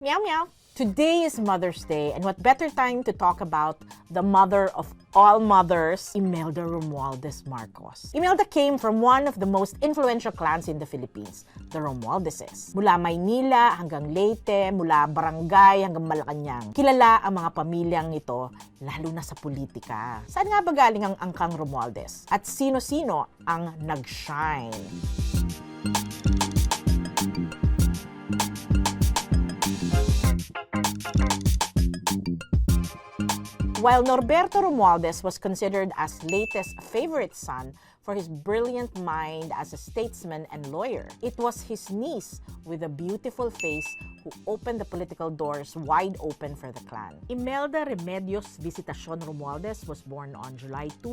Meow meow. Today is Mother's Day, and what better time to talk about the mother of all mothers, Imelda Romualdez Marcos. Imelda came from one of the most influential clans in the Philippines, the Romualdeses. Mula Maynila hanggang Leyte, mula barangay hanggang Malacanang. Kilala ang mga pamilyang ito, lalo na sa politika. Saan nga ba galing ang angkang Romualdez? At sino-sino ang nag-shine? While Norberto Romualdez was considered as Leyte's favorite son for his brilliant mind as a statesman and lawyer, it was his niece with a beautiful face who opened the political doors wide open for the clan. Imelda Remedios Visitacion Romualdez was born on July 2,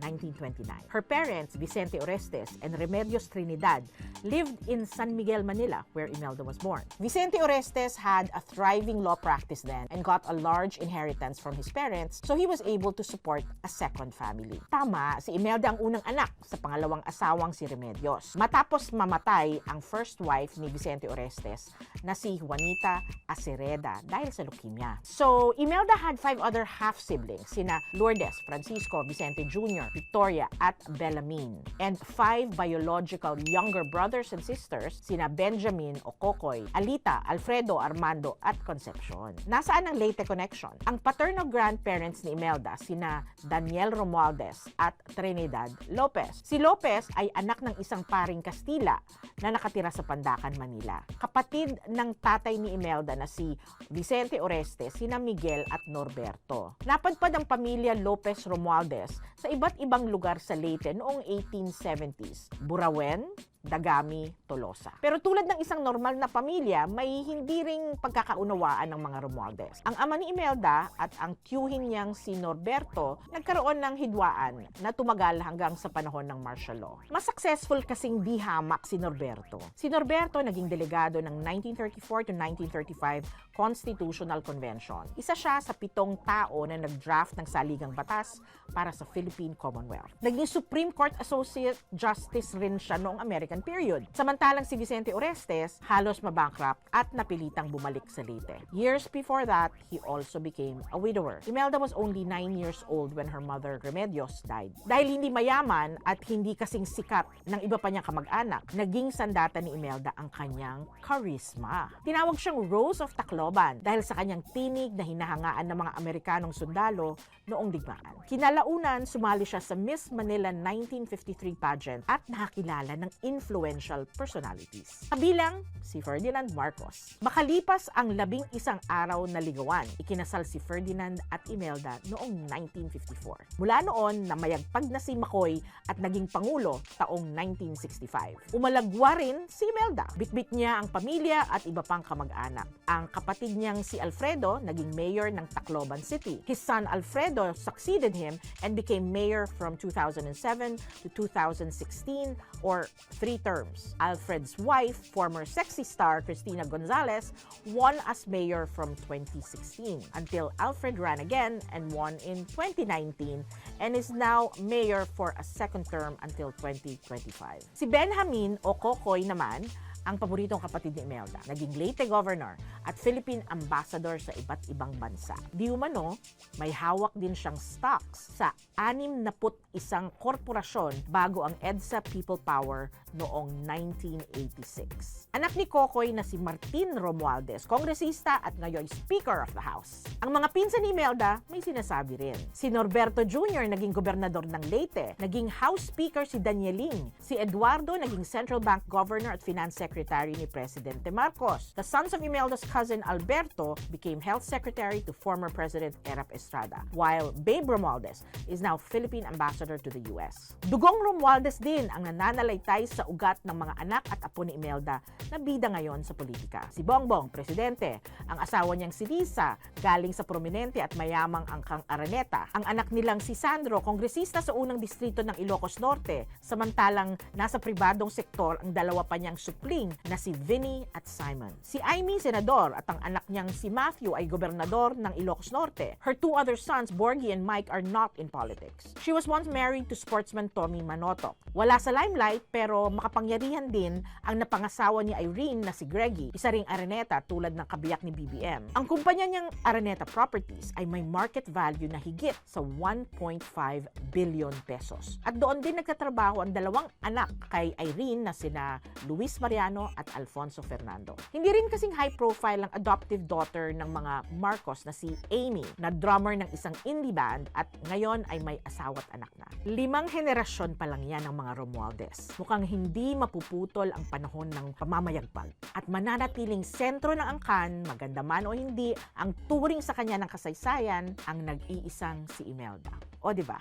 1929. Her parents, Vicente Orestes and Remedios Trinidad, lived in San Miguel, Manila, where Imelda was born. Vicente Orestes had a thriving law practice then and got a large inheritance from his parents, so he was able to support a second family. Tama, si Imelda ang unang anak sa pangalawang asawang si Remedios. Matapos mamatay ang first wife ni Vicente Orestes na si Juanita Acereda dahil sa leukemia. So, Imelda had five other half-siblings, sina Lourdes, Francisco, Vicente Jr., Victoria, at Bellamine. And five biological younger brothers and sisters, sina Benjamin o Kokoy, Alita, Alfredo, Armando, at Concepcion. Nasaan ang Leyte connection? Ang paternal grandparents ni Imelda, sina Daniel Romualdez at Trinidad Lopez. Si Lopez ay anak ng isang paring Kastila na nakatira sa Pandacan, Manila. Kapatid ng tatay ni Imelda na si Vicente Oreste, sina Miguel at Norberto. Napadpad ang pamilya Lopez Romualdez sa iba't ibang lugar sa Leyte noong 1870s. Burawen, Dagami, Tolosa. Pero tulad ng isang normal na pamilya, may hindi ring pagkakaunawaan ng mga Romualdez. Ang ama ni Imelda at ang tiyuhin niyang si Norberto nagkaroon ng hidwaan na tumagal hanggang sa panahon ng martial law. Mas successful kasing di hamak si Norberto. Si Norberto naging delegado ng 1934 to 1935 Constitutional Convention. Isa siya sa pitong tao na nag-draft ng saligang batas para sa Philippine Commonwealth. Naging Supreme Court Associate Justice rin siya noong American period. Samantalang si Vicente Orestes halos mabankrupt at napilitang bumalik sa Leyte. Years before that, he also became a widower. Imelda was only 9 years old when her mother Remedios died. Dahil hindi mayaman at hindi kasing sikat ng iba pa niyang kamag-anak, naging sandata ni Imelda ang kanyang charisma. Tinawag siyang Rose of Tacloban dahil sa kanyang tinig na hinahangaan ng mga Amerikanong sundalo noong digmaan. Kinalaunan, sumali siya sa Miss Manila 1953 pageant at nakakilala ng influential personalities. Kabilang si Ferdinand Marcos. Makalipas ang labing isang araw na ligawan, ikinasal si Ferdinand at Imelda noong 1954. Mula noon, namayagpag na si Makoy at naging Pangulo taong 1965. Umalagwa rin si Imelda. Bitbit niya ang pamilya at iba pang kamag-anak. Ang kapatid niyang si Alfredo naging mayor ng Tacloban City. His son Alfredo succeeded him and became mayor from 2007 to 2016 or three terms. Alfred's wife, former sexy star Cristina Gonzalez, won as mayor from 2016 until Alfred ran again and won in 2019 and is now mayor for a second term until 2025. Si Benjamin o Kokoy naman ang paboritong kapatid ni Imelda. Naging Leyte Governor at Philippine Ambassador sa iba't ibang bansa. Di umano, may hawak din siyang stocks sa 61 korporasyon bago ang EDSA People Power noong 1986. Anak ni Kokoy na si Martin Romualdez, kongresista at ngayon Speaker of the House. Ang mga pinsan ni Imelda may sinasabi rin. Si Norberto Jr. naging gobernador ng Leyte, naging House Speaker si Danieling, si Eduardo naging Central Bank Governor at Finance Secretary ni Presidente Marcos. The sons of Imelda's cousin Alberto became Health Secretary to former President Erap Estrada, while Babe Romualdez is now Philippine Ambassador to the US. Dugong Romualdez din ang nananalaytay sa ugat ng mga anak at apo ni Imelda na bida ngayon sa politika. Si Bongbong, presidente. Ang asawa niyang si Lisa, galing sa prominente at mayamang angkang Araneta. Ang anak nilang si Sandro, kongresista sa unang distrito ng Ilocos Norte. Samantalang nasa pribadong sektor ang dalawa pa niyang supling sining na si Vinny at Simon. Si Amy, senador, at ang anak niyang si Matthew ay gobernador ng Ilocos Norte. Her two other sons, Borgie and Mike, are not in politics. She was once married to sportsman Tommy Manotok. Wala sa limelight pero makapangyarihan din ang napangasawa ni Irene na si Greggy, isa ring Araneta tulad ng kabiyak ni BBM. Ang kumpanya niyang Araneta Properties ay may market value na higit sa 1.5 billion pesos. At doon din nagtatrabaho ang dalawang anak kay Irene na sina Luis Mariano at Alfonso Fernando. Hindi rin kasing high profile ang adoptive daughter ng mga Marcos na si Amy na drummer ng isang indie band at ngayon ay may asawa at anak na. Limang henerasyon pa lang yan ng mga Romualdez. Mukhang hindi mapuputol ang panahon ng pamamayagpag at mananatiling sentro ng angkan, maganda man o hindi, ang turing sa kanya ng kasaysayan ang nag-iisang si Imelda. O di ba?